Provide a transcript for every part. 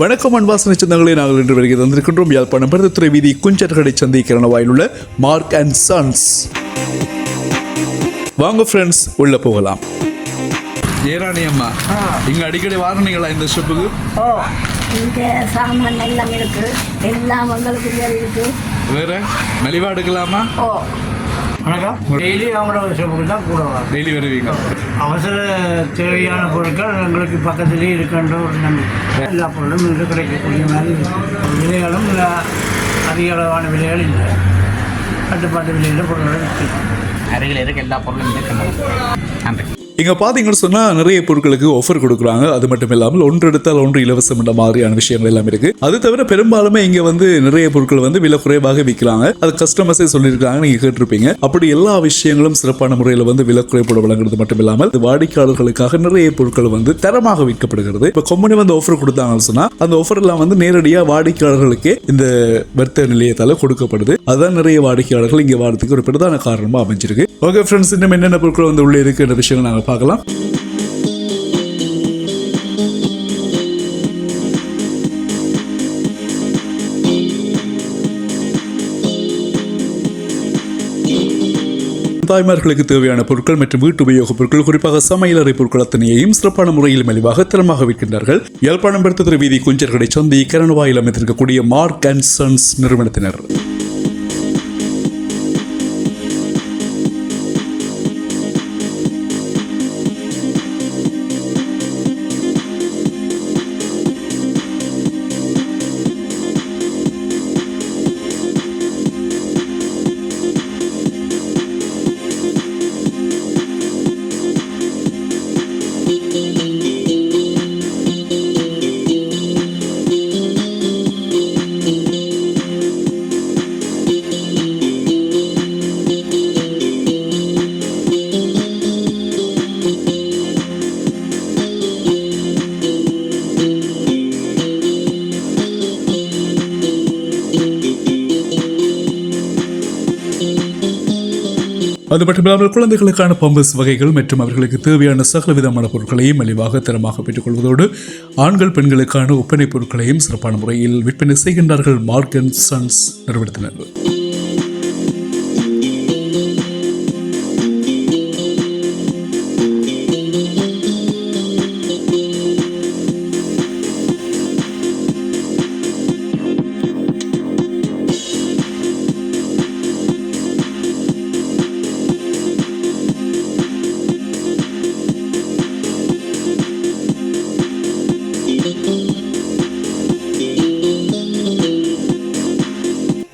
வணக்கம் அன்பாசனை சொந்தங்களே நாங்கள் இன்று வருகை தந்திருக்கின்றோம். யாழ்ப்பாணம் பருத்துறை வீதி குஞ்சர்கடை சந்தை கிரணவாயில் உள்ள மார்க் அண்ட் சன்ஸ் வாங்க ஃப்ரெண்ட்ஸ் உள்ள போகலாம். ஏராணி அம்மா இங்க அடிக்கடி வாரணீங்களா இந்த ஷிப்புக்கு? ஓ இங்கே சாமான் எல்லாம் இருக்கு. எல்லாம் உங்களுக்கு இருக்கு. வேற மலிவா எடுக்கலாமா? ஓ. வணக்கம். டெய்லி அவங்களோட ஷாப்புக்கு தான் கூட வரும் டெய்லி வருவீங்க. அவசர தேவையான பொருட்கள் எங்களுக்கு பக்கத்துலேயே இருக்கின்ற ஒரு நம்பிக்கை எல்லா பொருளும் இங்கே கிடைக்கக்கூடிய மாதிரி. விலைகளும் இல்ல அதிக அளவான விலைகள் இல்லை. கட்டுப்பாட்டு விலையில் பொருட்கள் விற்கலாம். அருகில் இருக்க எல்லா பொருளும் இருக்கின்றன. நன்றி. இங்கே பார்த்தீங்கன்னு சொன்னால் நிறைய பொருட்களுக்கு ஆஃபர் கொடுக்குறாங்க. அது மட்டும் இல்லாமல் ஒன்று எடுத்தால் ஒன்று இலவசம் என்ற மாதிரியான விஷயங்கள் எல்லாம் இருக்கு. அது தவிர பெரும்பாலுமே இங்கே வந்து நிறைய பொருட்கள் வந்து விலை குறைவாக விற்கிறாங்க. அது கஸ்டமர்ஸே சொல்லியிருக்காங்க நீங்கள் கேட்டிருப்பீங்க. அப்படி எல்லா விஷயங்களும் சிறப்பான முறையில் வந்து விலை குறைப்பட வழங்குறது மட்டும் இல்லாமல் வாடிக்கையாளர்களுக்காக நிறைய பொருட்கள் வந்து தரமாக விற்கப்படுகிறது. இப்போ கொம்பனி வந்து ஆஃபர் கொடுத்தாங்கன்னு சொன்னால் அந்த ஆஃபர் எல்லாம் வந்து நேரடியாக வாடிக்கையாளர்களுக்கே இந்த வர்த்தக நிலையத்தால் கொடுக்கப்படுது. அதுதான் நிறைய வாடிக்கையாளர்கள் இங்கே வாரத்துக்கு ஒரு பிரதான காரணமாக அமைஞ்சிருக்கு. ஓகே ஃப்ரெண்ட்ஸ் இன்னும் என்னென்ன பொருட்கள் வந்து உள்ளே இருக்குன்ற விஷயங்கள் நாங்கள் பார்க்கலாம். தாய்மார்களுக்கு தேவையான பொருட்கள் மற்றும் வீட்டு உபயோகப் பொருட்கள் குறிப்பாக சமையலறை பொருட்கள் அத்தனையையும் சிறப்பான முறையில் மலிவாக தரமாக விற்கின்றார்கள். யாழ்ப்பாணம் பெருத்ததிர வீதி குஞ்சர்களை சந்தி கரணவாயில் அமைத்திருக்கக்கூடிய மார்க் அண்ட் சன்ஸ் நிறுவனத்தினர். அது மட்டுமில்லாமல் குழந்தைகளுக்கான பம்பஸ் வகைகள் மற்றும் அவர்களுக்கு தேவையான சகல விதமான பொருட்களையும் மலிவாக தரமாக பெற்றுக்கொள்வதோடு ஆண்கள் பெண்களுக்கான ஒப்பனை பொருட்களையும் சிறப்பான முறையில் விற்பனை செய்கின்றார்கள். மார்க் அண்ட் சன்ஸ் நிறுவனத்தினர்.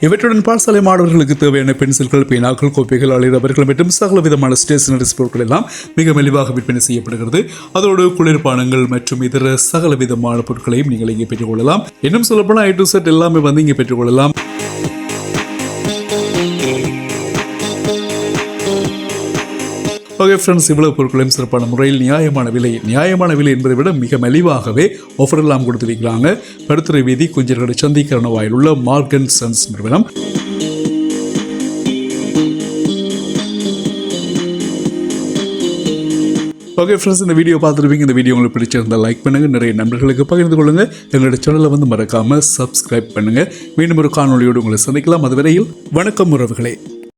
இவற்றுடன் பாடசாலை மாணவர்களுக்கு தேவையான பென்சில்கள் பேனாக்கள் கோப்பைகள் அழிரவர்கள் மற்றும் சகல விதமான ஸ்டேஷனரிஸ் பொருட்கள் எல்லாம் மிக மெலிவாக விற்பனை செய்யப்படுகிறது. அதோடு குளிர்பானங்கள் மற்றும் இதர சகல விதமான பொருட்களையும் நீங்கள் இங்கே பெற்றுக்கொள்ளலாம் இன்னும் சொல்லப்போனால் ஐ டு செட் எல்லாமே வந்து இங்கே பெற்றுக்கொள்ளலாம் ஓகே ஃப்ரெண்ட்ஸ் இவ்வளவு பொருட்களையும் சிறப்பான முறையில் நியாயமான விலை நியாயமான விலை என்பதை விட மிக மலிவாகவே ஆஃபர் எல்லாம் கொடுத்திருக்கிறாங்க. படுத்துறை வீதி குஞ்சர்களை சந்திக்கரண வாயில் உள்ள மார்கன் சன்ஸ் நிறுவனம். ஓகே ஃப்ரெண்ட்ஸ் இந்த வீடியோ பார்த்துருப்பீங்க. இந்த வீடியோ உங்களுக்கு பிடிச்சிருந்தால் லைக் பண்ணுங்கள் நிறைய நண்பர்களுக்கு பகிர்ந்து கொள்ளுங்க. எங்களோட சேனலை வந்து மறக்காமல் சப்ஸ்கிரைப் பண்ணுங்கள் மீண்டும் ஒரு காணொளியோடு உங்களை சந்திக்கலாம். அதுவரையில் வணக்கம் உறவுகளே.